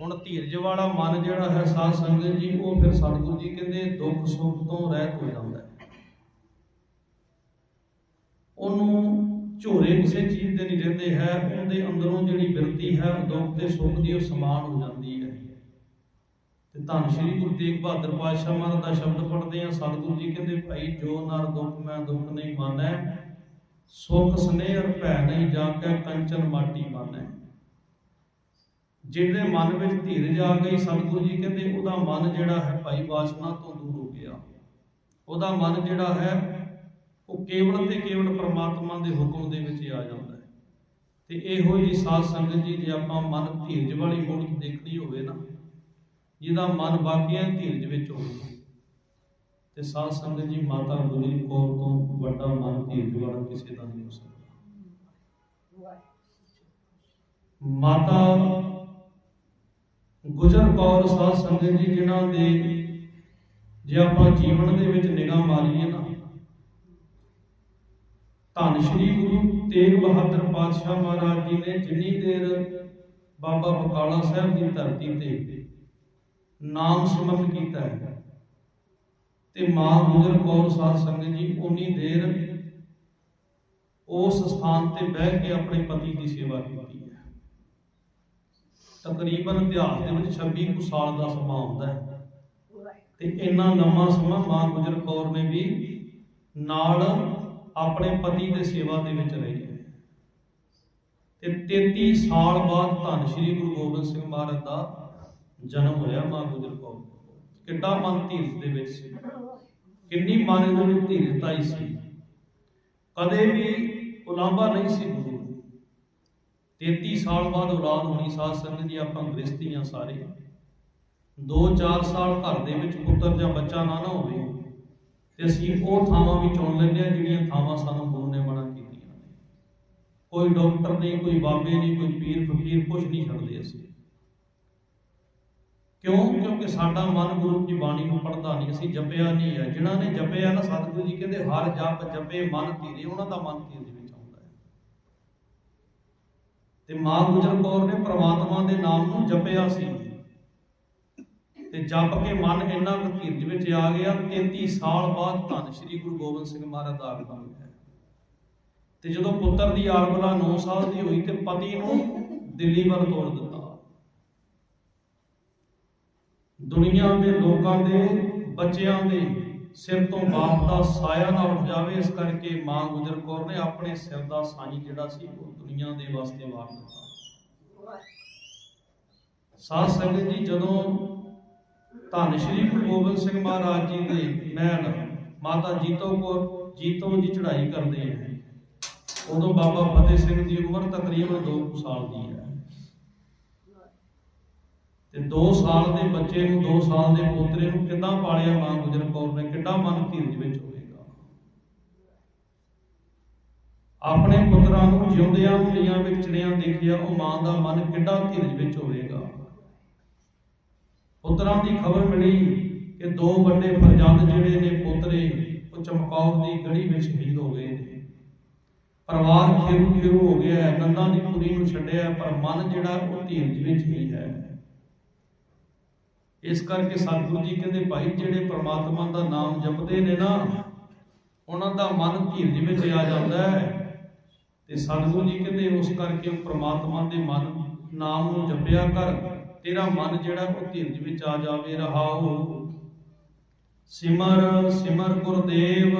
ਹੁਣ ਧੀਰਜ ਵਾਲਾ ਮਨ ਜਿਹੜਾ ਹੈ ਸਾਧ ਸੰਗਤ ਜੀ, ਉਹ ਫਿਰ ਸਤਿਗੁਰੂ ਜੀ ਕਹਿੰਦੇ ਦੁੱਖ ਸੁੱਖ ਤੋਂ ਰਹਿਤ ਹੋ ਜਾਂਦਾ ਹੈ। ਉਹਨੂੰ ਝੋਰੇ ਕਿਸੇ ਚੀਜ਼ ਦੇ ਨਹੀਂ ਰਹਿੰਦੇ ਹੈ, ਉਹਦੇ ਅੰਦਰੋਂ ਜਿਹੜੀ ਬਿਰਤੀ ਹੈ, ਦੁੱਖ ਤੇ ਸੁੱਖ ਦੀ ਉਹ ਸਮਾਨ ਹੋ ਜਾਂਦੀ ਹੈ। ਤੇ ਧੰਨ ਸ਼੍ਰੀ ਗੁਰੂ ਤੇਗ ਬਹਾਦਰ ਪਾਤਸ਼ਾਹ ਮਹਾਰਾਜ ਦਾ ਸ਼ਬਦ ਪੜ੍ਹਦੇ ਆ ਸਤਿਗੁਰੂ ਜੀ ਕਹਿੰਦੇ, ਭਾਈ, ਜੋ ਨਰ ਦੁੱਖ, ਮੈਂ ਦੁੱਖ ਨਹੀਂ ਮਾਨੈ, ਸੁਖ, ਸਨੇਹ ਭੈ ਨਹੀਂ ਜਾ ਕੇ ਕੰਚਨ ਮਾਟੀ ਮਾਨੈ। ਜਿਹਦੇ ਮਨ ਵਿੱਚ ਧੀਰਜ ਆ ਗਈ ਸਤਿਗੁਰੂ ਜੀ ਕਹਿੰਦੇ ਉਹਦਾ ਮਨ ਜਿਹੜਾ ਹੈ ਭਾਈ ਵਾਸਨਾ ਤੋਂ ਦੂਰ ਹੋ ਗਿਆ। ਉਹਦਾ ਮਨ ਜਿਹੜਾ ਹੈ ਉਹ ਕੇਵਲ ਤੇ ਕੇਵਲ ਪ੍ਰਮਾਤਮਾ ਦੇ ਹੁਕਮ ਦੇ ਵਿੱਚ ਆ ਜਾਂਦਾ ਹੈ। ਤੇ ਇਹੋ ਜੀ ਸਾਧ ਸੰਗਤ ਜੀ ਜੇ ਆਪਾਂ ਮਨ ਧੀਰਜ ਵਾਲੀ ਮੂਰਤ ਦੇਖਣੀ ਹੋਵੇ ਨਾ ਜਿਹਦਾ ਮਨ ਬਾਕੀਆਂ ਧੀਰਜ ਵਿੱਚ ਹੋਵੇ ਤੇ ਸਾਧ ਸੰਗਤ ਜੀ ਮਾਤਾ ਗੁਜਰੀ ਕੌਰ ਤੋਂ ਵੱਡਾ ਮਨ ਧੀਰਜ ਵਾਲਾ ਕਿਸੇ ਦਾ ਨਹੀਂ ਹੋ ਸਕਦਾ। ਮਾਤਾ ਗੁਜਰ ਕੌਰ ਸਾਧ ਸੰਗਤ ਜੀ, ਜਿਨ੍ਹਾਂ ਦੇ ਜੇ ਆਪਾਂ ਜੀਵਨ ਦੇ ਵਿੱਚ ਨਿਗਾਹ ਮਾਰੀਏ ਨਾ, ਧੰਨ ਸ਼੍ਰੀ ਗੁਰੂ ਤੇਗ ਬਹਾਦਰ ਪਾਤਸ਼ਾਹ ਮਹਾਰਾਜ ਜੀ ਨੇ ਜਿੰਨੀ ਦੇਰ ਬਾਬਾ ਬਕਾਲਾ ਸਾਹਿਬ ਦੀ ਧਰਤੀ ਤੇ ਨਾਮ ਸਿਮਰਨ ਕੀਤਾ ਹੈ ਤੇ ਮਾਂ ਗੁਜਰ ਕੌਰ ਸਾਧ ਸੰਗਤ ਜੀ ਉਨੀ ਦੇਰ ਉਸ ਸਥਾਨ ਤੇ ਬਹਿ ਕੇ ਆਪਣੇ ਪਤੀ ਦੀ ਸੇਵਾ ਕੀਤੀ ਹੈ। ਤਕਰੀਬਨ ਇਤਿਹਾਸ ਦੇ ਵਿੱਚ 26 ਕੁ ਸਾਲ ਦਾ ਸਮਾਂ ਹੁੰਦਾ ਹੈ। ਤੇ ਇੰਨਾ ਲੰਮਾ ਸਮਾਂ ਮਾਂ ਗੁਜਰ ਕੌਰ ਨੇ ਵੀ ਨਾਲ ਆਪਣੇ ਪਤੀ ਦੇ ਸੇਵਾ ਦੇ ਵਿੱਚ ਰਹੀ ਹੈ। ਤੇ 33 ਸਾਲ ਬਾਅਦ ਧੰਨ ਸ਼੍ਰੀ ਗੁਰੂ ਗੋਬਿੰਦ ਸਿੰਘ ਮਹਾਰਾਜ ਦਾ ਜਨਮ ਹੋਇਆ ਮਾਂ ਗੁਜਰ ਕੌਰ। ਕਿੱਡਾ ਮਨ ਧੀਰਜ ਦੇ ਵਿੱਚ ਸੀ। ਕਿੰਨੀ ਮਨ ਦੇ ਵਿੱਚ ਧੀਰਜਤਾ ਸੀ। ਕਦੇ ਵੀ ਉਲਾਂਭਾ ਨਹੀਂ ਸੀ ਗੁਰੂ। 33 ਸਾਲ ਬਾਅਦ ਔਲਾਦ ਹੋਣੀ ਸਾਧ ਸੰਗਤ ਜੀ ਆਪਾਂ ਗ੍ਰਸਤੀਆਂ ਸਾਰੇ। 2-4 ਸਾਲ ਘਰ ਦੇ ਵਿੱਚ ਪੁੱਤਰ ਜਾਂ ਬੱਚਾ ਨਾ ਨਾ ਹੋਵੇ, ਤੇ ਅਸੀਂ ਉਹ ਥਾਵਾਂ ਵੀ ਚੁਣ ਲੈਂਦੇ ਹਾਂ ਜਿਹੜੀਆਂ ਥਾਵਾਂ ਸਾਨੂੰ ਗੁਰੂ ਨੇ ਮਨਾ ਕੀਤੀਆਂ ਨੇ। ਕੋਈ ਡਾਕਟਰ ਨਹੀਂ ਕੋਈ ਬਾਬੇ ਨਹੀਂ ਕੋਈ ਪੀਰ ਫਕੀਰ ਕੁਝ ਨਹੀਂ ਛੱਡਦੇ ਅਸੀਂ। ਕਿਉਂ? ਕਿਉਂਕਿ ਸਾਡਾ ਮਨ ਗੁਰੂ ਦੀ ਬਾਣੀ ਨੂੰ ਪੜਦਾ ਨਹੀਂ, ਅਸੀਂ ਜਪਿਆ ਨਹੀਂ ਹੈ। ਜਿਨ੍ਹਾਂ ਨੇ ਜਪਿਆ ਨਾ, ਸਤਿਗੁਰੂ ਜੀ ਕਹਿੰਦੇ, ਹਰ ਜਪ ਜਪੇ ਮਨ ਧੀਰੇ ਉਹਨਾਂ ਦਾ ਮਨ ਧੀਰਜ ਤੇ ਮਾਂ ਗੁਜਰ ਕੌਰ ਨੇ ਪ੍ਰਮਾਤਮਾ ਦੇ ਨਾਮ ਨੂੰ ਜਪਿਆ ਸੀ। ਤੇ ਜਪ ਕੇ ਮਨ ਇੰਨਾ ਕੁ ਵਿੱਚ ਆ ਗਿਆ 33 ਸਾਲ ਬਾਅਦ ਧੰਨ ਸ਼੍ਰੀ ਗੁਰੂ ਗੋਬਿੰਦ ਸਿੰਘ ਮਹਾਰਾਜ ਦਾ ਆਗਮਨ ਹੋਇਆ। ਤੇ ਜਦੋਂ ਪੁੱਤਰ ਦੀ ਆਰਬਲਾ 9 ਸਾਲ ਦੀ ਹੋਈ ਤੇ ਪਤੀ ਨੂੰ ਦਿੱਲੀ ਵੱਲ ਤੋੜ ਦਿੱਤਾ। ਦੁਨੀਆ ਦੇ ਲੋਕਾਂ ਦੇ, ਬੱਚਿਆਂ ਦੇ ਸਿਰ ਤੋਂ ਬਾਪ ਦਾ ਸਾਇਆ ਨਾ ਉੱਠ ਜਾਵੇ, ਇਸ ਕਰਕੇ ਮਾਂ ਗੁਜਰ ਕੌਰ ਨੇ ਆਪਣੇ ਸਿਰ ਦਾ ਸਾਈ ਜਿਹੜਾ ਸੀ, ਉਹ ਦੁਨੀਆ ਦੇ ਵਾਸਤੇ ਵਾਰ ਦਿੱਤਾ। ਸਾਧ ਸੰਗਤ ਜੀ, ਜਦੋਂ ਧੰਨ ਸ਼੍ਰੀ ਗੁਰੂ ਗੋਬਿੰਦ ਸਿੰਘ ਮਹਾਰਾਜ ਜੀ ਦੇ ਮਹਿਲ ਮਾਤਾ ਜੀਤੋ ਕੌਰ ਜੀਤੋ ਜੀ ਚੜ੍ਹਾਈ ਕਰਦੇ ਆ, ਉਦੋਂ ਬਾਬਾ ਫਤਿਹ ਸਿੰਘ ਦੀ ਉਮਰ ਤਕਰੀਬਨ 2 ਸਾਲ ਦੀ ਹੈ। 2 ਸਾਲ ਦੇ ਬੱਚੇ ਨੂੰ 2 ਸਾਲ ਦੇ ਪੋਤਰੇ ਨੂੰ ਕਿੱਦਾਂ ਪਾਲਿਆ ਮਾਂ ਗੁਜਰ ਕੌਰ ਨੇ? ਕਿੱਡਾ ਮਨ ਧੀਰਜ ਵਿੱਚ ਹੋਵੇਗਾ? ਆਪਣੇ ਪੁੱਤਰਾਂ ਨੂੰ ਜਿਉਂਦਿਆਂ ਹੁੰਦਿਆਂ ਵਿਚੜਿਆਂ ਦੇਖਿਆ, ਉਹ ਮਾਂ ਦਾ ਮਨ ਕਿੱਡਾ ਧੀਰਜ ਵਿੱਚ ਹੋਵੇਗਾ? ਪੁੱਤਰਾਂ ਦੀ ਖਬਰ ਮਿਲੀ ਕਿ ਦੋ ਵੱਡੇ ਫਰਜ਼ੰਦ ਜਿਹੜੇ ਨੇ ਪੋਤਰੇ, ਉਹ ਚਮਕੌਰ ਦੀ ਗੜੀ ਵਿੱਚ ਸ਼ਹੀਦ ਹੋ ਗਏ ਨੇ। ਪਰਿਵਾਰ ਖੇਰੂ ਖੇਰੂ ਹੋ ਗਿਆ ਨੰਦਾ ਦੀ ਪੁਰੀ ਨੂੰ ਛੱਡਿਆ ਪਰ ਮਨ ਜਿਹੜਾ ਉਹ ਧੀਰਜ ਵਿੱਚ ਹੀ ਹੈ। ਇਸ ਕਰਕੇ ਸਤਿਗੁਰੂ ਜੀ ਕਹਿੰਦੇ, ਭਾਈ, ਜਿਹੜੇ ਪ੍ਰਮਾਤਮਾ ਦਾ ਨਾਮ ਜਪਦੇ ਨੇ ਨਾ, ਉਹਨਾਂ ਦਾ ਮਨ ਧੀਰਜ ਵਿੱਚ ਆ ਜਾਂਦਾ ਹੈ। ਤੇ ਸਤਿਗੁਰੂ ਜੀ ਕਹਿੰਦੇ, ਉਸ ਕਰਕੇ ਪ੍ਰਮਾਤਮਾ ਦੇ ਮਨ, ਨਾਮ ਨੂੰ ਜਪਿਆ ਕਰ। ਤੇਰਾ ਮਨ ਜਿਹੜਾ, ਉਹ ਧੀਰਜ ਵਿੱਚ ਆ ਜਾਵੇ, ਰਹਾਉ। ਸਿਮਰ ਸਿਮਰ ਗੁਰਦੇਵ